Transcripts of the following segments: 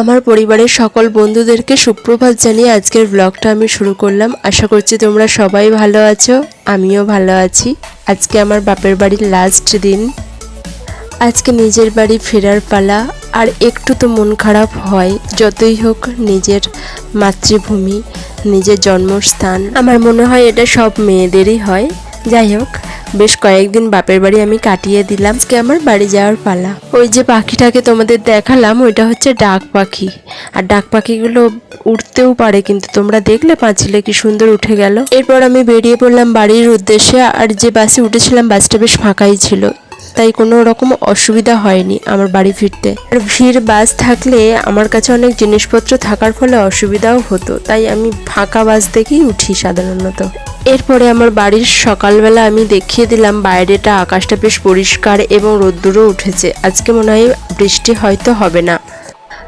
আমার পরিবারের সকল বন্ধুদেরকে সুপ্রভাত জানিয়ে আজকের ব্লগটা আমি শুরু করলাম। আশা করছি তোমরা সবাই ভালো আছো, আমিও ভালো আছি। আজকে আমার বাপের বাড়ির লাস্ট দিন। আজকে নিজের বাড়ি ফেরার পালা, আর একটু তো মন খারাপ হয়। যতই হোক নিজের মাতৃভূমি, নিজের জন্মস্থান। আমার মনে হয় এটা সব মেয়েদেরই হয়। যাই হোক, বেশ কয়েকদিন বাপের বাড়ি আমি কাটিয়ে দিলাম। আজকে আমার বাড়ি যাওয়ার পালা। ওই যে পাখিটাকে তোমাদের দেখালাম, ওইটা হচ্ছে ডাক পাখি। আর ডাক পাখিগুলো উঠতেও পারে কিন্তু তোমরা দেখলে পাঁচিলে কি সুন্দর উঠে গেল। এরপর আমি বেরিয়ে পড়লাম বাড়ির উদ্দেশ্যে, আর যে বাসে উঠেছিলাম, বাসটা বেশ ফাঁকাই ছিল। তাই কোনো রকম অসুবিধা হয়নি আমার বাড়ি ফিরতে। আর ভিড় বাস থাকলে আমার কাছে অনেক জিনিসপত্র থাকার ফলে অসুবিধাও হতো, তাই আমি ফাঁকা বাস দেখেই উঠি সাধারণত। এরপরে আমার বাড়ির সকালবেলা আমি দেখিয়ে দিলাম বাইরেটা আকাশটা বেশ পরিষ্কার এবং রোদ্দুরও উঠেছে, আজকে মনে হয় বৃষ্টি হয়তো হবে না।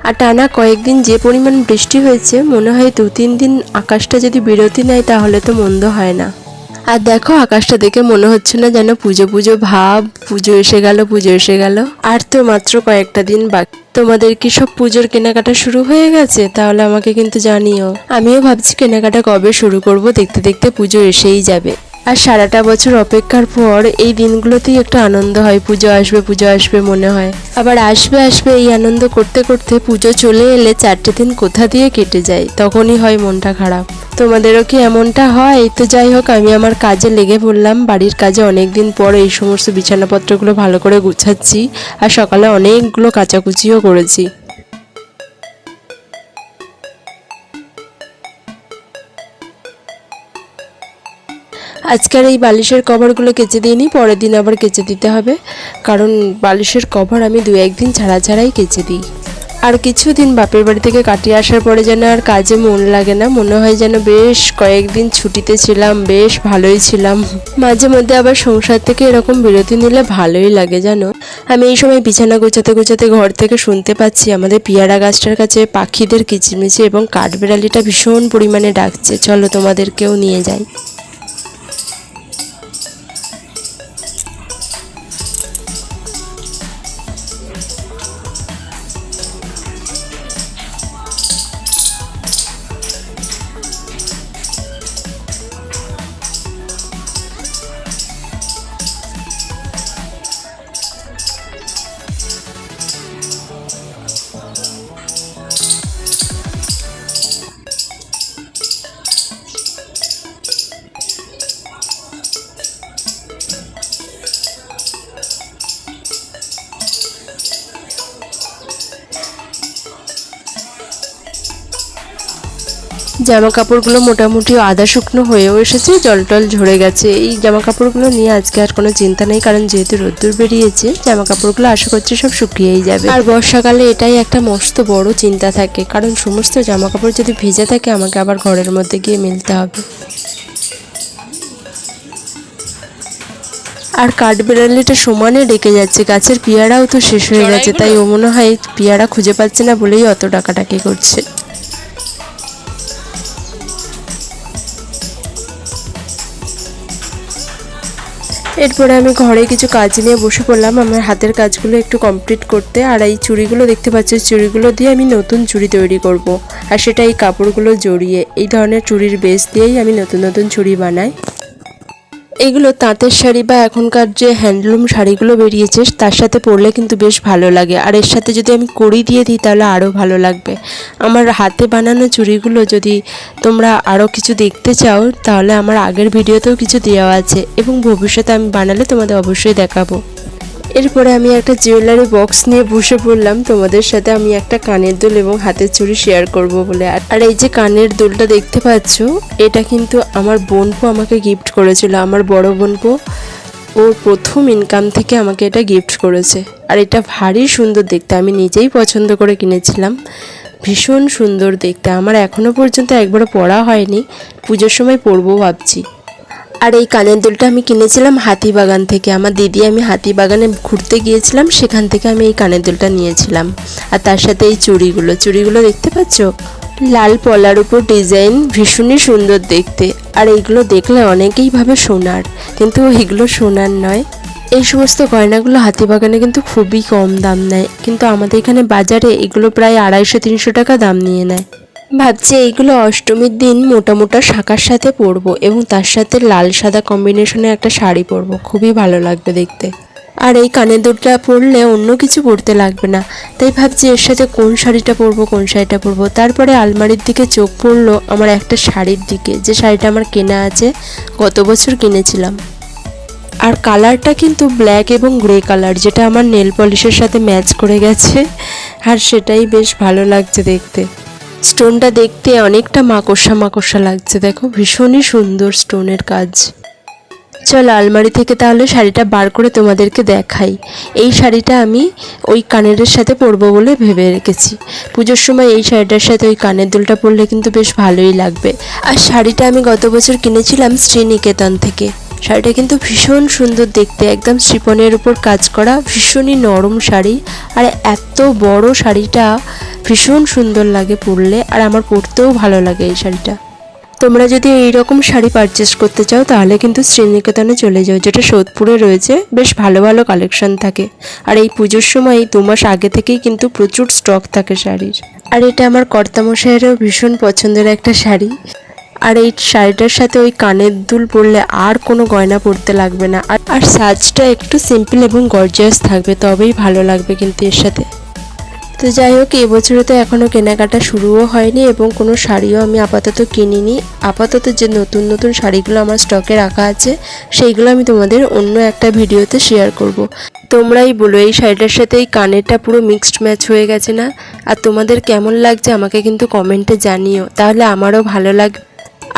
আর টানা কয়েকদিন যে পরিমাণ বৃষ্টি হয়েছে, মনে হয় দু তিন দিন আকাশটা যদি বিরতি নেয় তাহলে তো মন্দ হয় না। আর দেখো, আকাশটা দেখে মনে হচ্ছে না যেন পুজো পুজো ভাব, পুজো এসে গেল, পুজো এসে গেল। আর তো মাত্র কয়েকটা দিন বাকি। তোমাদের কি সব পুজোর কেনাকাটা শুরু হয়ে গেছে? তাহলে আমাকে কিন্তু জানিও। আমিও ভাবছি কেনাকাটা কবে শুরু করব, দেখতে দেখতে পুজো এসেই যাবে। আর সারাটা বছর অপেক্ষার পর এই দিনগুলোতেই একটা আনন্দ হয়। পুজো আসবে পুজো আসবে মনে হয়। আবার আসবে আসবে এই আনন্দ করতে করতে পুজো চলে এলে চারটে দিন কোথা দিয়ে কেটে যায়? তখনই হয় মনটা খারাপ। তোমাদেরও কি এমনটা হয়? এই তো যাই হোক, আমি আমার কাজে লেগে পড়লাম। বাড়ির কাজে অনেক দিন পর এই সমস্ত বিছানাপত্রগুলো ভালো করে গুছাচ্ছি আর সকালে অনেকগুলো কাচাকুচিও করেছি। আজকের এই বালিশের কভারগুলো কেচে দিইনি, পরের দিন আবার কেচে দিতে হবে। কারণ বালিশের কভার আমি দু একদিন ছাড়া ছাড়াই কেচে দিই। আর কিছুদিন বাপের বাড়ি থেকে কাটিয়ে আসার পরে যেন আর কাজে মন লাগে না, মনে হয় যেন বেশ কয়েকদিন ছুটিতে ছিলাম, বেশ ভালোই ছিলাম। মাঝে মধ্যে আবার সংসার থেকে এরকম বিরতি নিলে ভালোই লাগে, জানো? আমি এই সময় বিছানা গোছাতে গোছাতে ঘর থেকে শুনতে পাচ্ছি, আমাদের পিয়ারা গাছটার কাছে পাখিদের কিচিমিচি এবং কাঠবেড়ালিটা ভীষণ পরিমাণে ডাকছে। চলো তোমাদেরকেও নিয়ে যাই। জামা কাপড়গুলো মোটামুটি আদা শুকনো হয়েও এসেছে, জল টল ঝরে গেছে। এই জামা কাপড়গুলো নিয়ে আজকে আর কোনো চিন্তা নেই, কারণ যেহেতু রোদ্দুর বেরিয়েছে জামা কাপড়গুলো আশা করছি সব শুকিয়েই যাবে। আর বর্ষাকালে এটাই একটা মস্ত বড় চিন্তা থাকে, কারণ সমস্ত জামা কাপড় যদি ভিজে থাকে, আমাকে আবার ঘরের মধ্যে গিয়ে মিলতে হবে। আর কাঠবেড়ালিটা সমানে ডেকে যাচ্ছে, গাছের পিয়ারাও তো শেষ হয়ে গেছে, তাই ও মনে হয় পিয়ারা খুঁজে পাচ্ছে না বলেই অত ডাকাডাকি করছে। এরপরে আমি ঘরে কিছু কাজ নিয়ে বসে পড়লাম আমার হাতের কাজগুলো একটু কমপ্লিট করতে আর এই চুড়িগুলো দেখতে পাচ্ছি চুড়িগুলো দিয়ে আমি নতুন চুড়ি তৈরি করব। আর সেটা এই কাপড়গুলো জড়িয়ে, এই ধরনের চুড়ির বেস দিয়েই আমি নতুন নতুন চুড়ি বানাই এগুলো তাঁতের শাড়ি বা এখনকার যে হ্যান্ডলুম শাড়িগুলো বেরিয়েছে, তার সাথে পরলে কিন্তু বেশ ভালো লাগে। আর এর সাথে যদি আমি কড়ি দিয়ে দিই, তাহলে আরও ভালো লাগবে। আমার হাতে বানানো চুড়িগুলো যদি তোমরা আরও কিছু দেখতে চাও, তাহলে আমার আগের ভিডিওতেও কিছু দেওয়া আছে এবং ভবিষ্যতে আমি বানালে তোমাদের অবশ্যই দেখাবো। এরপরে আমি একটা জুয়েলারি বক্স নিয়ে বসে পড়লাম। তোমাদের সাথে আমি একটা কানের দুল এবং হাতের চুড়ি শেয়ার করব বলে। আর এই যে কানের দুলটা দেখতে পাচ্ছ, এটা কিন্তু আমার বোনপো আমাকে গিফট করেছিল। আমার বড় বোনপো ওর প্রথম ইনকাম থেকে আমাকে এটা গিফট করেছে। আর এটা ভারী সুন্দর দেখতে। আমি নিজেই পছন্দ করে কিনেছিলাম। ভীষণ সুন্দর দেখতে। আমার এখনও পর্যন্ত একবারও পড়া হয়নি। পুজোর সময় পরবো ভাবছি। আর এই কানের দুলটা আমি কিনেছিলাম হাতিবাগান থেকে। আমার দিদি, আমি হাতিবাগানে ঘুরতে গিয়েছিলাম, সেখান থেকে আমি এই কানের দুলটা নিয়েছিলাম। আর তার সাথে এই চুড়িগুলো। চুড়িগুলো দেখতে পাচ্ছ? লাল পলার উপর ডিজাইন, ভীষণই সুন্দর দেখতে। আর এইগুলো দেখলে অনেকেই ভাবে সোনার, কিন্তু এগুলো সোনার নয়। এই সমস্ত গয়নাগুলো হাতিবাগানে কিন্তু খুবই কম দাম নেয়। কিন্তু আমাদের এখানে বাজারে এগুলো প্রায় আড়াইশো, তিনশো টাকা দাম নিয়ে নেয়। ভাবছি এইগুলো অষ্টমীর দিন মোটা মোটা শাখার সাথে পরবো এবং তার সাথে লাল সাদা কম্বিনেশনে একটা শাড়ি পরবো। খুবই ভালো লাগবে দেখতে। আর এই কানের দুলটা পরলে অন্য কিছু পরতে লাগবে না। তাই ভাবছি এর সাথে কোন শাড়িটা পরবো, কোন শাড়িটা পরবো। তারপরে আলমারির দিকে চোখ পড়ল আমার একটা শাড়ির দিকে। যে শাড়িটা আমার কেনা আছে, গত বছর কিনেছিলাম। আর কালারটা কিন্তু ব্ল্যাক এবং গ্রে কালার, যেটা আমার নেল পলিশের সাথে ম্যাচ করে গেছে। আর সেটাই বেশ ভালো লাগছে দেখতে। স্টোনটা দেখতে অনেকটা মাকড়সা মাকড়সা লাগছে, দেখো। ভীষণই সুন্দর স্টোনের কাজ। চলো, আলমারি থেকে তাহলে শাড়িটা বার করে তোমাদেরকে দেখাই। এই শাড়িটা আমি ওই কানের সাথে পরবো বলে ভেবে রেখেছি। পুজোর সময় এই শাড়িটার সাথে ওই কানের দুলটা পরলে কিন্তু বেশ ভালোই লাগবে। আর শাড়িটা আমি গত বছর কিনেছিলাম শ্রীনিকেতন থেকে। শাড়িটা কিন্তু ভীষণ সুন্দর দেখতে, একদম শিপনের উপর কাজ করা, ভীষণই নরম শাড়ি। আর এত বড় শাড়িটা ভীষণ সুন্দর লাগে পরলে, আর আমার পরতেও ভালো লাগে এই শাড়িটা। তোমরা যদি এই রকম শাড়ি পারচেস করতে চাও, তাহলে কিন্তু শ্রীনিকেতনে চলে যাও, যেটা সোদপুরে রয়েছে। বেশ ভালো ভালো কালেকশন থাকে। আর এই পুজোর সময় দু মাস আগে থেকেই কিন্তু প্রচুর স্টক থাকে শাড়ির। আর এটা আমার কর্তামশাইয়েরও ভীষণ পছন্দের একটা শাড়ি। আর এই শাড়িটার সাথে ওই কানের দুল পরলে আর কোনো গয়না পরতে লাগবে না। আর আর সাজটা একটু সিম্পল এবং গর্জিয়াস থাকবে, তবেই ভালো লাগবে কিন্তু এর সাথে। তো যাই হোক এবছরে তো এখনও কেনাকাটা শুরুও হয়নি এবং কোনো শাড়িও আমি আপাতত কিনিনি। আপাতত যে নতুন নতুন শাড়িগুলো আমার স্টকে রাখা আছে, সেইগুলো আমি তোমাদের অন্য একটা ভিডিওতে শেয়ার করব। তোমরাই বলো, এই শাড়িটার সাথে এই কানেরটা পুরো মিক্সড ম্যাচ হয়ে গেছে না? আর তোমাদের কেমন লাগছে আমাকে কিন্তু কমেন্টে জানিও, তাহলে আমারও ভালো লাগবে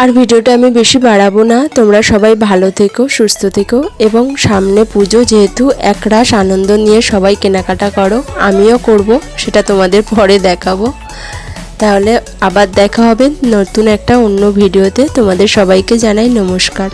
আর ভিডিওটা আমি বেশি বাড়াবো না, তোমরা সবাই ভালো থেকো, সুস্থ থেকো, এবং সামনে পুজো যেহেতু একরাশ আনন্দ নিয়ে সবাই কেনাকাটা করো, আমিও করব। সেটা তোমাদের পরে দেখাবো। তাহলে আবার দেখা হবে নতুন একটা অন্য ভিডিওতে। তোমাদের সবাইকে জানাই নমস্কার।